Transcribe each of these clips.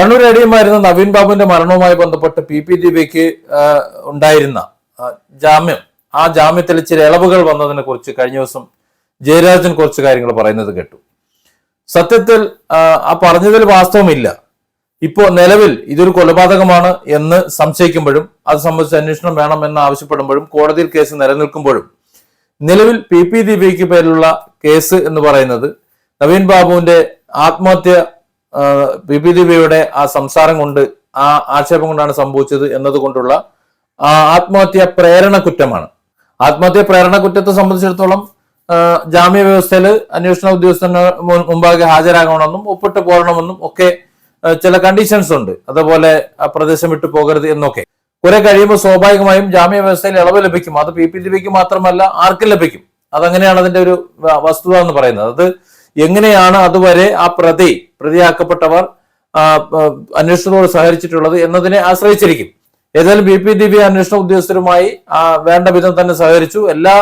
കണ്ണൂർ എടിയുമായിരുന്ന നവീൻ ബാബുവിന്റെ മരണവുമായി ബന്ധപ്പെട്ട് പി പി ദീപയ്ക്ക് ഉണ്ടായിരുന്ന ജാമ്യം. ആ ജാമ്യത്തിൽ ചില ഇളവുകൾ വന്നതിനെ കുറിച്ച് കഴിഞ്ഞ ദിവസം ജയരാജൻ കുറച്ച് കാര്യങ്ങൾ പറയുന്നത് കേട്ടു. സത്യത്തിൽ ആ, പറഞ്ഞതിൽ വാസ്തവമില്ല. ഇപ്പോ നിലവിൽ ഇതൊരു കൊലപാതകമാണ് എന്ന് സംശയിക്കുമ്പോഴും അത് സംബന്ധിച്ച് അന്വേഷണം വേണം എന്ന് ആവശ്യപ്പെടുമ്പോഴും കോടതിയിൽ കേസ് നിലനിൽക്കുമ്പോഴും നിലവിൽ പി പി ദീപയ്ക്ക് പേരിലുള്ള കേസ് എന്ന് പറയുന്നത് നവീൻ ബാബുവിന്റെ ആത്മഹത്യ ദിവ്യയുടെ ആ സംസാരം കൊണ്ട് ആ ആക്ഷേപം കൊണ്ടാണ് സംഭവിച്ചത് എന്നതുകൊണ്ടുള്ള ആത്മഹത്യ പ്രേരണ കുറ്റമാണ്. ആത്മഹത്യ പ്രേരണ കുറ്റത്തെ സംബന്ധിച്ചിടത്തോളം ജാമ്യ വ്യവസ്ഥയിൽ അന്വേഷണ ഉദ്യോഗസ്ഥന് മുമ്പാകെ ഹാജരാകണമെന്നും ഒപ്പിട്ട് പോരണമെന്നും ഒക്കെ ചില കണ്ടീഷൻസ് ഉണ്ട്. അതുപോലെ ആ പ്രദേശം വിട്ടു പോകരുത് എന്നൊക്കെ. കുറെ കഴിയുമ്പോൾ സ്വാഭാവികമായും ജാമ്യ വ്യവസ്ഥയിൽ ഇളവ് ലഭിക്കും. അത് പി പി ദിവിക്ക് മാത്രമല്ല ആർക്കും ലഭിക്കും. അതങ്ങനെയാണ് അതിന്റെ ഒരു വസ്തുത എന്ന് പറയുന്നത്. അത് എങ്ങനെയാണ് അതുവരെ ആ പ്രതി പ്രതിയാക്കപ്പെട്ടവർ അന്വേഷണത്തോട് സഹകരിച്ചിട്ടുള്ളത് എന്നതിനെ ആശ്രയിച്ചിരിക്കും. ഏതായാലും ബി പി ദിവ്യ അന്വേഷണ ഉദ്യോഗസ്ഥരുമായി വേണ്ട വിധം തന്നെ സഹകരിച്ചു. എല്ലാ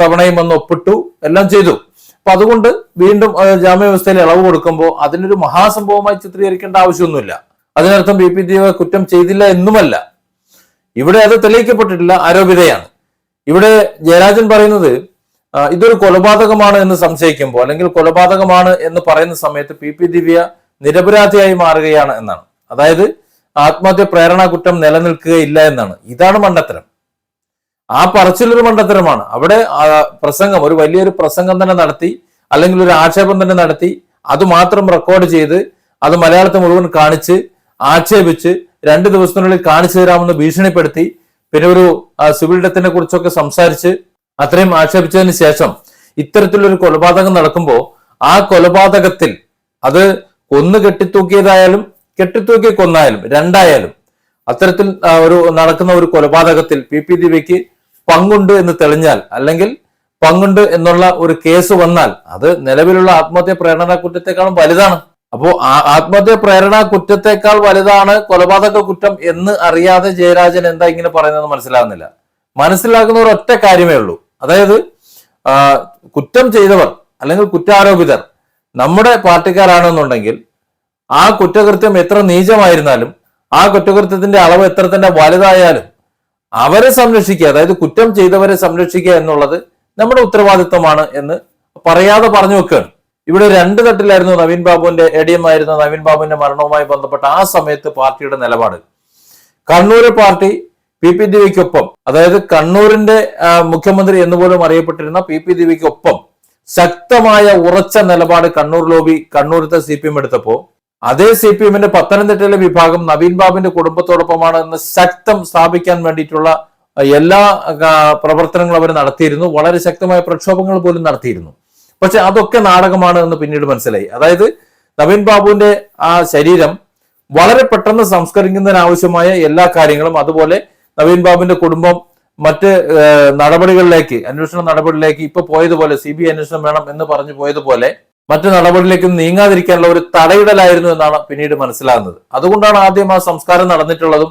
തവണയും വന്ന് ഒപ്പിട്ടു എല്ലാം ചെയ്തു. അപ്പൊ അതുകൊണ്ട് വീണ്ടും ആ, ജാമ്യ വ്യവസ്ഥയിൽ ഇളവ് കൊടുക്കുമ്പോൾ അതിനൊരു മഹാസംഭവമായി ചിത്രീകരിക്കേണ്ട ആവശ്യമൊന്നുമില്ല. അതിനർത്ഥം ബി പി ദിവ്യ കുറ്റം ചെയ്തില്ല എന്നുമല്ല. ഇവിടെ അത് തെളിയിക്കപ്പെട്ടിട്ടില്ല ആരോപിതയാണ്. ഇവിടെ ജയരാജൻ പറയുന്നത് ഇതൊരു കൊലപാതകമാണ് എന്ന് സംശയിക്കുമ്പോൾ അല്ലെങ്കിൽ കൊലപാതകമാണ് എന്ന് പറയുന്ന സമയത്ത് പി പി ദിവ്യ നിരപരാധിയായി മാറുകയാണ് എന്നാണ്. അതായത് ആത്മഹത്യ പ്രേരണ കുറ്റം നിലനിൽക്കുകയില്ല എന്നാണ്. ഇതാണ് മണ്ടത്തരം. ആ പറച്ചിലൊരു മണ്ടത്തരമാണ്. അവിടെ പ്രസംഗം ഒരു വലിയൊരു പ്രസംഗം തന്നെ നടത്തി അല്ലെങ്കിൽ ഒരു ആക്ഷേപം തന്നെ നടത്തി അത് മാത്രം റെക്കോർഡ് ചെയ്ത് അത് മലയാളത്തെ മുഴുവൻ കാണിച്ച് ആക്ഷേപിച്ച് രണ്ട് ദിവസത്തിനുള്ളിൽ കാണിച്ചു തരാമെന്ന് ഭീഷണിപ്പെടുത്തി പിന്നെ ഒരു സിവിൽ ഡെത്തിനെ കുറിച്ചൊക്കെ സംസാരിച്ച് അത്രയും ആക്ഷേപിച്ചതിന് ശേഷം ഇത്തരത്തിലൊരു കൊലപാതകം നടക്കുമ്പോൾ ആ കൊലപാതകത്തിൽ അത് കൊന്നു കെട്ടിത്തൂക്കിയതായാലും കെട്ടിത്തൂക്കി കൊന്നായാലും രണ്ടായാലും അത്തരത്തിൽ ഒരു നടക്കുന്ന ഒരു കൊലപാതകത്തിൽ പി പി ദിവ്യക്ക് പങ്കുണ്ട് എന്ന് തെളിഞ്ഞാൽ അല്ലെങ്കിൽ പങ്കുണ്ട് എന്നുള്ള ഒരു കേസ് വന്നാൽ അത് നിലവിലുള്ള ആത്മഹത്യ പ്രേരണ കുറ്റത്തെക്കാളും വലുതാണ്. അപ്പോ ആ- ആത്മഹത്യ പ്രേരണ കുറ്റത്തെക്കാൾ വലുതാണ് കൊലപാതക കുറ്റം എന്ന് അറിയാതെ ജയരാജൻ എന്താ ഇങ്ങനെ പറയുന്നത് മനസ്സിലാകുന്നില്ല. മനസ്സിലാക്കുന്ന ഒരു ഒറ്റ കാര്യമേ ഉള്ളൂ. അതായത് കുറ്റം ചെയ്തവർ അല്ലെങ്കിൽ കുറ്റാരോപിതർ നമ്മുടെ പാർട്ടിക്കാരാണെന്നുണ്ടെങ്കിൽ ആ കുറ്റകൃത്യം എത്ര നീചമായിരുന്നാലും ആ കുറ്റകൃത്യത്തിന്റെ അളവ് എത്ര തന്നെ വലുതായാലും അവരെ സംരക്ഷിക്കുക അതായത് കുറ്റം ചെയ്തവരെ സംരക്ഷിക്കുക എന്നുള്ളത് നമ്മുടെ ഉത്തരവാദിത്വമാണ് എന്ന് പറയാതെ പറഞ്ഞു വെക്കുകയാണ്. ഇവിടെ രണ്ട് തട്ടിലായിരുന്നു നവീൻ ബാബുവിന്റെ എ ഡി എം ആയിരുന്ന നവീൻ ബാബുവിന്റെ മരണവുമായി ബന്ധപ്പെട്ട ആ സമയത്ത് പാർട്ടിയുടെ നിലപാട്. കണ്ണൂർ പാർട്ടി പി പി ദേവിക്കൊപ്പം അതായത് കണ്ണൂരിന്റെ മുഖ്യമന്ത്രി എന്ന് പോലും അറിയപ്പെട്ടിരുന്ന പി പി ദേവിക്കൊപ്പം ശക്തമായ ഉറച്ച നിലപാട് കണ്ണൂർ ലോബി കണ്ണൂരത്തെ സി പി എം എടുത്തപ്പോ അതേ സി പി എമ്മിന്റെ പത്തനംതിട്ടയിലെ വിഭാഗം നവീൻ ബാബുവിന്റെ കുടുംബത്തോടൊപ്പമാണ് എന്ന് ശക്തം സ്ഥാപിക്കാൻ വേണ്ടിയിട്ടുള്ള എല്ലാ പ്രവർത്തനങ്ങളും അവർ നടത്തിയിരുന്നു. വളരെ ശക്തമായ പ്രക്ഷോഭങ്ങൾ പോലും നടത്തിയിരുന്നു. പക്ഷെ അതൊക്കെ നാടകമാണ് എന്ന് പിന്നീട് മനസ്സിലായി. അതായത് നവീൻ ബാബുവിന്റെ ആ ശരീരം വളരെ പെട്ടെന്ന് സംസ്കരിക്കുന്നതിനാവശ്യമായ എല്ലാ കാര്യങ്ങളും അതുപോലെ നവീൻ ബാബുവിന്റെ കുടുംബം മറ്റ് നടപടികളിലേക്ക് അന്വേഷണ നടപടികളിലേക്ക് ഇപ്പൊ പോയതുപോലെ സി ബി അന്വേഷണം വേണം എന്ന് പറഞ്ഞു പോയതുപോലെ മറ്റു നടപടിയിലേക്കും നീങ്ങാതിരിക്കാനുള്ള ഒരു തടയിടലായിരുന്നു എന്നാണ് പിന്നീട് മനസ്സിലാകുന്നത്. അതുകൊണ്ടാണ് ആദ്യം ആ സംസ്കാരം നടന്നിട്ടുള്ളതും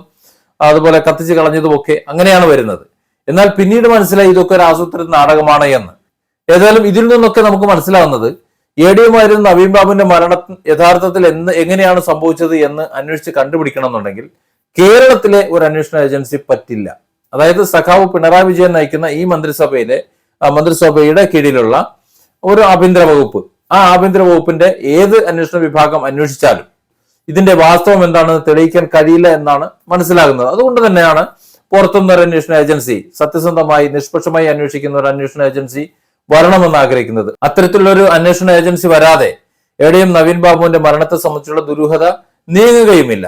അതുപോലെ കത്തിച്ച് കളഞ്ഞതും ഒക്കെ അങ്ങനെയാണ് വരുന്നത്. എന്നാൽ പിന്നീട് മനസ്സിലായി ഇതൊക്കെ ഒരു ആസൂത്രിത നാടകമാണ് എന്ന്. ഏതായാലും ഇതിൽ നിന്നൊക്കെ നമുക്ക് മനസ്സിലാവുന്നത് എ ഡി എമായിരുന്നു നവീൻ ബാബുവിന്റെ മരണം യഥാർത്ഥത്തിൽ എന്ന് എങ്ങനെയാണ് സംഭവിച്ചത് എന്ന് അന്വേഷിച്ച് കണ്ടുപിടിക്കണം എന്നുണ്ടെങ്കിൽ കേരളത്തിലെ ഒരു അന്വേഷണ ഏജൻസി പറ്റില്ല. അതായത് സഖാവ് പിണറായി വിജയൻ നയിക്കുന്ന ഈ മന്ത്രിസഭയിലെ മന്ത്രിസഭയുടെ കീഴിലുള്ള ഒരു ആഭ്യന്തര വകുപ്പ്. ആ ആഭ്യന്തര വകുപ്പിന്റെ ഏത് അന്വേഷണ വിഭാഗം അന്വേഷിച്ചാലും ഇതിന്റെ വാസ്തവം എന്താണെന്ന് തെളിയിക്കാൻ കഴിയില്ല എന്നാണ് മനസ്സിലാകുന്നത്. അതുകൊണ്ട് തന്നെയാണ് പുറത്തുനിന്ന് ഒരു അന്വേഷണ ഏജൻസി സത്യസന്ധമായി നിഷ്പക്ഷമായി അന്വേഷിക്കുന്ന ഒരു അന്വേഷണ ഏജൻസി വരണമെന്ന് ആഗ്രഹിക്കുന്നത്. അത്തരത്തിലുള്ള ഒരു അന്വേഷണ ഏജൻസി വരാതെ എവിടെയും നവീൻ ബാബുവിന്റെ മരണത്തെ സംബന്ധിച്ചുള്ള ദുരൂഹത നീങ്ങുകയുമില്ല.